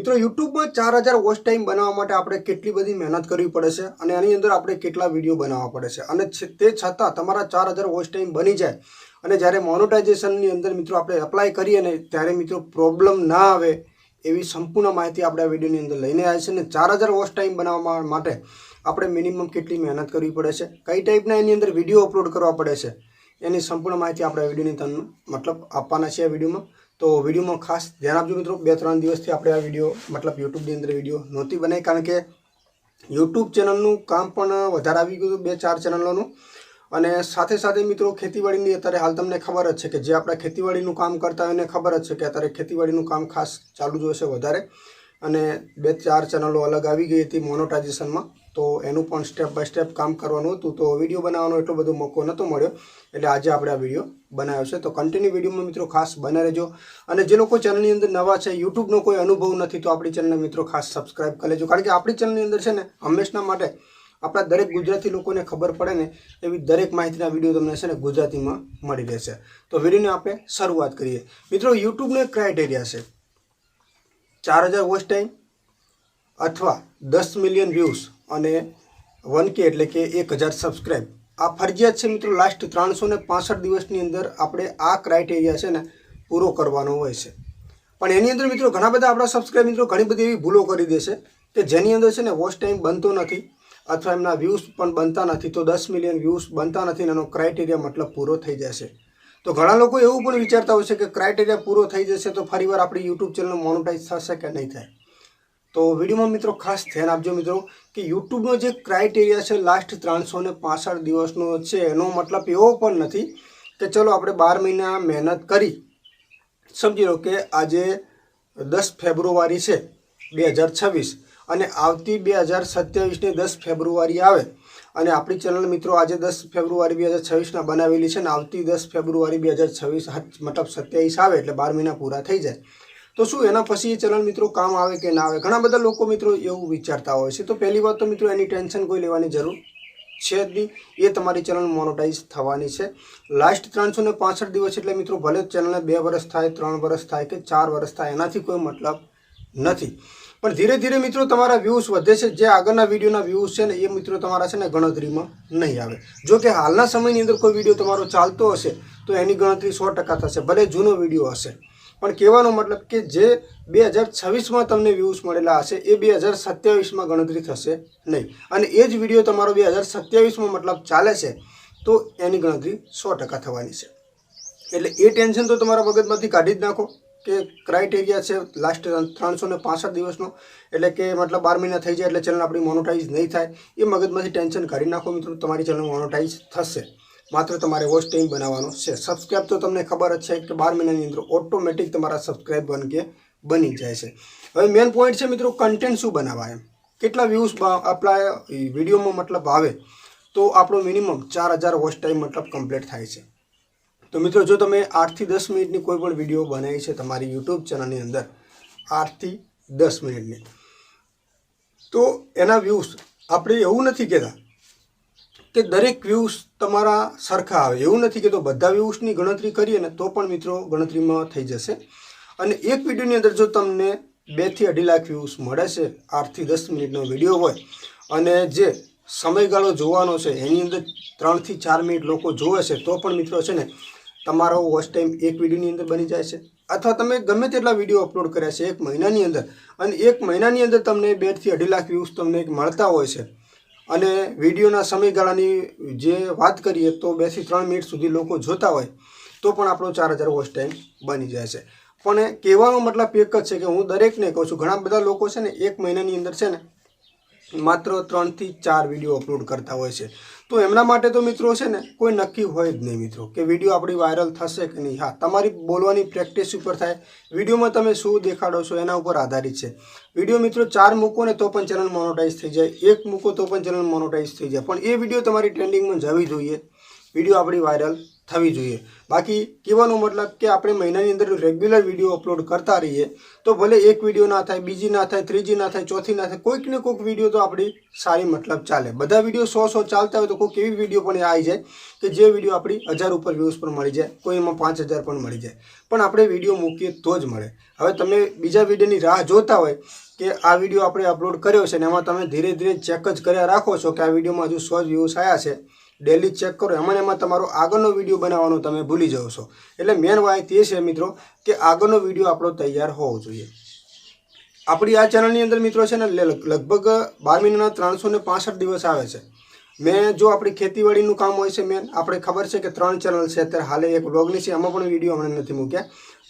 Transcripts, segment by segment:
મિત્રો, યુટ્યુબમાં ચાર હજાર વોચ ટાઈમ બનાવવા માટે આપણે કેટલી બધી મહેનત કરવી પડે છે અને એની અંદર આપણે કેટલા વીડિયો બનાવવા પડે છે. અને તે છતાં તમારા ચાર હજાર વોચ ટાઈમ બની જાય અને જ્યારે મોનોટાઇઝેશનની અંદર મિત્રો આપણે એપ્લાય કરીએ ને ત્યારે મિત્રો પ્રોબ્લેમ ના આવે એવી સંપૂર્ણ માહિતી આપણે આ વિડીયોની અંદર લઈને આવી છે અને ચાર હજાર વોચ ટાઈમ બનાવવા માટે આપણે મિનિમમ કેટલી મહેનત કરવી પડે છે, કઈ ટાઈપના એની અંદર વીડિયો અપલોડ કરવા પડે છે, એની સંપૂર્ણ માહિતી આપણે વિડીયોની તમને મતલબ આપવાના છે આ વિડીયોમાં. તો વિડીયોમાં ખાસ ધ્યાન આપજો મિત્રો. બે ત્રણ દિવસથી આપણે આ વીડિયો, મતલબ યુટ્યુબની અંદર વીડિયો નહોતી બનાવી કારણ કે યુટ્યુબ ચેનલનું કામ પણ વધારે આવી ગયું હતું, બે ચાર ચેનલોનું. અને સાથે સાથે મિત્રો ખેતીવાડીની અત્યારે હાલ તમને ખબર જ છે કે જે આપણે ખેતીવાડીનું કામ કરતા હોય એને ખબર જ છે કે અત્યારે ખેતીવાડીનું કામ ખાસ ચાલુ જ હશે વધારે. અને બે ચાર ચેનલો અલગ આવી ગઈ હતી મોનોટાઇઝેશનમાં. તો એનું પણ સ્ટેપ બાય સ્ટેપ કામ કરવાનું હતું. તો વીડિયો બનાવવાનો એટલો બધો મોકો નહોતો મળ્યો. એટલે આજે આપણે આ વીડિયો બનાવ્યો છે. તો કન્ટિન્યુ વિડીયોમાં મિત્રો ખાસ બને રહેજો. અને જે લોકો ચેનલની અંદર નવા છે, યુટ્યુબનો કોઈ અનુભવ નથી, તો આપણી ચેનલને મિત્રો ખાસ સબસ્ક્રાઇબ કરી લેજો. કારણ કે આપણી ચેનલની અંદર છે ને, હંમેશના માટે આપણા દરેક ગુજરાતી લોકોને ખબર પડે ને, એવી દરેક માહિતીના વીડિયો તમને છે ને ગુજરાતીમાં મળી રહેશે. તો વિડીયોને આપણે શરૂઆત કરીએ. મિત્રો, યુટ્યુબનો એક ક્રાઇટેરિયા છે. ચાર હજાર વોચ ટાઈમ અથવા દસ મિલિયન વ્યૂઝ અને વન કે એટલે કે એક હજાર સબસ્ક્રાઈબ આ ફરજિયાત છે મિત્રો લાસ્ટ ત્રણસો ને પાસઠ દિવસની અંદર આપણે આ ક્રાઇટેરિયા છે ને પૂરો કરવાનો હોય છે. પણ એની અંદર મિત્રો, ઘણા બધા આપણા સબસ્ક્રાઈબ મિત્રો ઘણી બધી એવી ભૂલો કરી દેશે કે જેની અંદર છે ને વોચ ટાઈમ બનતો નથી અથવા એમના વ્યૂઝ પણ બનતા નથી. તો દસ મિલિયન વ્યૂઝ બનતા નથી એનો ક્રાઇટેરિયા મતલબ પૂરો થઈ જશે તો ઘણા લોકો એવું પણ વિચારતા હોય છે કે ક્રાઇટેરિયા પૂરો થઈ જશે તો ફરીવાર આપણી યુટ્યુબ ચેનલ મોનોટાઈઝ થશે કે નહીં થાય. તો વિડીયોમાં મિત્રો ખાસ ધ્યાન આપજો મિત્રો કે યુટ્યુબનો જે ક્રાઇટેરિયા છે લાસ્ટ ત્રણસો ને પાસઠ દિવસનો છે એનો મતલબ એવો પણ નથી કે ચલો આપણે બાર મહિના મહેનત કરી. સમજી લો કે આજે દસ ફેબ્રુઆરી છે, બે હજાર છવ્વીસ અને આવતી બે હજાર સત્યાવીસની દસ ફેબ્રુઆરી આવે અને આપણી ચેનલ મિત્રો આજે દસ ફેબ્રુઆરી બે હજાર છવ્વીસના બનાવેલી છે અને આવતી દસ ફેબ્રુઆરી બે હજાર છવ્વીસ મતલબ સત્યાવીસ આવે એટલે બાર મહિના પૂરા થઈ જાય. તો શું એના પછી એ ચેનલ મિત્રો કામ આવે કે ના આવે? ઘણા બધા લોકો મિત્રો એવું વિચારતા હોય છે. તો પહેલી વાત તો મિત્રો એની ટેન્શન કોઈ લેવાની જરૂર છે જ નહીં. એ તમારી ચેનલ મોનોટાઈઝ થવાની છે. લાસ્ટ ત્રણસો ને પાસઠ દિવસ એટલે મિત્રો ભલે ચેનલને બે વર્ષ થાય, ત્રણ વર્ષ થાય કે ચાર વર્ષ થાય, એનાથી કોઈ મતલબ નથી. પણ ધીરે ધીરે મિત્રો તમારા વ્યૂઝ વધે છે. જે આગળના વિડીયોના વ્યૂઝ છે ને એ મિત્રો તમારા છે ને ગણતરીમાં નહીં આવે. જો કે હાલના સમયની અંદર કોઈ વીડિયો તમારો ચાલતો હશે, તો એની ગણતરી સો ટકા થશે, ભલે જૂનો વીડિયો હશે. પણ કહેવાનો મતલબ કે જે બે હજાર છવ્વીસમાં તમને વ્યૂઝ મળેલા હશે, એ બે હજાર સત્યાવીસમાં ગણતરી થશે નહીં. અને એ જ વીડિયો તમારો બે હજાર સત્યાવીસમાં મતલબ ચાલે છે, તો એની ગણતરી સો ટકા થવાની છે. એટલે એ ટેન્શન તો તમારા મગજમાંથી કાઢી જ નાખો. કે ક્રાઇટેરિયા છે લાસ્ટ ત્રણસો ને પાસઠ દિવસનો. એટલે કે મતલબ બાર મહિના થઈ જાય એટલે ચેનલ આપણી મોનોટાઈઝ નહીં થાય. એ મગજમાંથી ટેન્શન કાઢી નાખો મિત્રો, તમારી ચેનલ મોનોટાઈઝ થશે. માત્ર તમારે વોચ ટાઈમ બનાવવાનો છે. સબસ્ક્રાઇબ તો તમને ખબર જ છે કે બાર મહિનાની અંદર ઓટોમેટિક તમારા સબસ્ક્રાઇબ બન કે બની જાય છે. હવે મેઇન પોઈન્ટ છે મિત્રો કન્ટેન્ટ શું બનાવવા એમ કેટલા વ્યૂઝ આપણા વિડીયોમાં મતલબ આવે? તો આપણો મિનિમમ ચાર હજાર વોચ ટાઈમ મતલબ કમ્પ્લીટ થાય છે. તો મિત્રો, જો તમે આઠથી દસ મિનિટની કોઈ પણ વીડિયો બનાવી છે તમારી યુટ્યુબ ચેનલની અંદર, આઠથી દસ મિનિટની, તો એના વ્યૂઝ આપણે એવું નથી કહેતા કે દરેક વ્યૂઝ તમારા સરખા આવે. એવું નથી કે તો બધા વ્યૂઝની ગણતરી કરીએ ને તો પણ મિત્રો ગણતરીમાં થઈ જશે. અને એક વિડીયોની અંદર જો તમને બેથી અઢી લાખ વ્યૂઝ મળે છે, આઠથી દસ મિનિટનો વીડિયો હોય, અને જે સમયગાળો જોવાનો છે, એની અંદર ત્રણથી ચાર મિનિટ લોકો જોવે છે, તો પણ મિત્રો છે ને તમારો વોચ ટાઈમ એક વિડીયોની અંદર બની જાય છે. અથવા તમે ગમે તેટલા વીડિયો અપલોડ કર્યા છે એક મહિનાની અંદર. અને એક મહિનાની અંદર તમને બેથી અઢી લાખ વ્યૂઝ તમને મળતા હોય છે. અને વિડીયોના સમયગાળાની જે વાત કરીએ તો બેથી ત્રણ મિનિટ સુધી લોકો જોતા હોય, તો પણ આપણો ચાર હજાર વોચ ટાઈમ બની જાય છે. પણ કહેવાનો મતલબ એક જ છે કે હું દરેકને કહું છું, ઘણા બધા લોકો છે ને એક મહિનાની અંદર છે ને માત્ર ત્રણથી ચાર વીડિયો અપલોડ કરતા હોય છે. તો એમના માટે તો મિત્રો છે ને કોઈ નક્કી હોય જ નહીં મિત્રો કે વીડિયો આપણી વાયરલ થશે કે નહીં. હા, તમારી બોલવાની પ્રેક્ટિસ ઉપર થાય. વિડીયોમાં તમે શું દેખાડો છો એના ઉપર આધારિત છે. વીડિયો મિત્રો ચાર મૂકો ને તો પણ ચેનલ મોનોટાઈઝ થઈ જાય. એક મૂકો તો પણ ચેનલ મોનોટાઈઝ થઈ જાય. પણ એ વીડિયો તમારી ટ્રેન્ડિંગમાં જવી જોઈએ. વીડિયો આપણી વાયરલ થવી જોઈએ. બાકી કહેવાનો મતલબ કે આપણે મહિનાની અંદર રેગ્યુલર વીડિયો અપલોડ કરતા રહીએ, તો ભલે એક વીડિયો ના થાય, બીજી ના થાય, ત્રીજી ના થાય, ચોથી ના થાય કોઈક ને કોઈક વીડિયો તો આપણી સારી મતલબ ચાલે. બધા વીડિયો સો સો ચાલતા હોય તો કોઈક એવી વીડિયો પણ આવી જાય કે જે વીડિયો આપણી હજાર ઉપર વ્યૂઝ પણ મળી જાય, કોઈ એમાં પાંચ હજાર પણ મળી જાય. પણ આપણે વીડિયો મૂકીએ તો જ મળે. હવે તમે બીજા વિડીયોની રાહ જોતા હોય કે આ વીડિયો આપણે અપલોડ કર્યો છે ને, એમાં તમે ધીરે ધીરે ચેક જ કર્યા રાખો છો કે આ વિડીયોમાં હજુ સો વ્યૂઝ આવ્યા છે. ડેલી ચેક કરો. એમાં એમાં તમારો આગળનો વીડિયો બનાવવાનો તમે ભૂલી જાઓ છો. એટલે મેન વાત એ છે મિત્રો કે આગળનો વીડિયો આપણો તૈયાર હોવો જોઈએ. આપણી આ ચેનલની અંદર મિત્રો છે ને લગભગ બાર મહિનાના ત્રણસો ને દિવસ આવે છે. મેં જો આપણી ખેતીવાડીનું કામ હોય છે મેન આપણે ખબર છે કે ત્રણ ચેનલ છે. અત્યારે હાલે એક વ્લોગની છે. એમાં પણ વીડિયો અમને નથી મૂક્યા.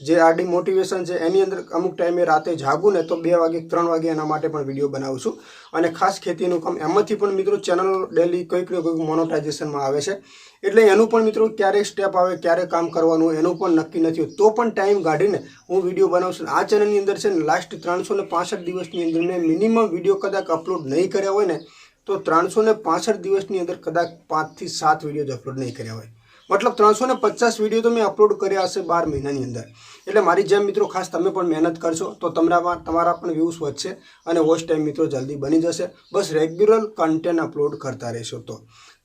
જે આડી મોટિવેશન છે, એની અંદર અમુક ટાઈમે રાતે જાગું ને તો બે વાગે, ત્રણ વાગે એના માટે પણ વીડિયો બનાવું છું. અને ખાસ ખેતીનું કામ, એમાંથી પણ મિત્રો ચેનલ ડેલી કોઈક ને કોઈક મોનોટાઇઝેશનમાં આવે છે. એટલે એનું પણ મિત્રો ક્યારે સ્ટેપ આવે ક્યારે કામ કરવાનું, એનું પણ નક્કી નથી તો પણ ટાઈમ કાઢીને હું વીડિયો બનાવું છું. આ ચેનલની અંદર છે ને લાસ્ટ ત્રણસો ને પાસઠ દિવસની અંદર મેં મિનિમમ વીડિયો કદાચ અપલોડ નહીં કર્યા હોય ને, તો ત્રણસો ને પાસઠ દિવસની અંદર કદાચ પાંચથી સાત વીડિયો અપલોડ નહીં કર્યા હોય. મતલબ ત્રણસો ને પચાસ વીડિયો તો મેં અપલોડ કર્યા હશે બાર મહિનાની અંદર. એટલે મારી જેમ મિત્રો ખાસ તમે પણ મહેનત કરશો તો તમારામાં, તમારા પણ વ્યૂઝ વધશે અને વોચ ટાઈમ મિત્રો જલ્દી બની જશે. બસ રેગ્યુલર કન્ટેન્ટ અપલોડ કરતા રહેશો તો.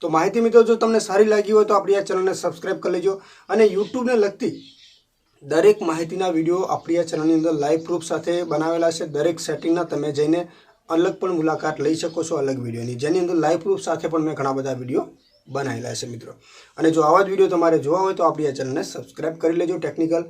તો માહિતી મિત્રો જો તમને સારી લાગી હોય તો આપણી આ ચેનલને સબસ્ક્રાઈબ કરી લેજો અને યુટ્યુબને લગતી દરેક માહિતીના વીડિયો આપણી આ ચેનલની અંદર લાઈવ પ્રૂફ સાથે બનાવેલા છે. દરેક સેટિંગના તમે જઈને અલગ પણ મુલાકાત લઈ શકો છો અલગ વિડીયોની જેની અંદર લાઈવ પ્રૂફ સાથે પણ મેં ઘણા બધા વીડિયો બનાવેલા છે મિત્રો. અને જો આવા જ વીડિયો તમારે જોવા હોય તો આપણી આ ચેનલને સબસ્ક્રાઈબ કરી લેજો ટેકનિકલ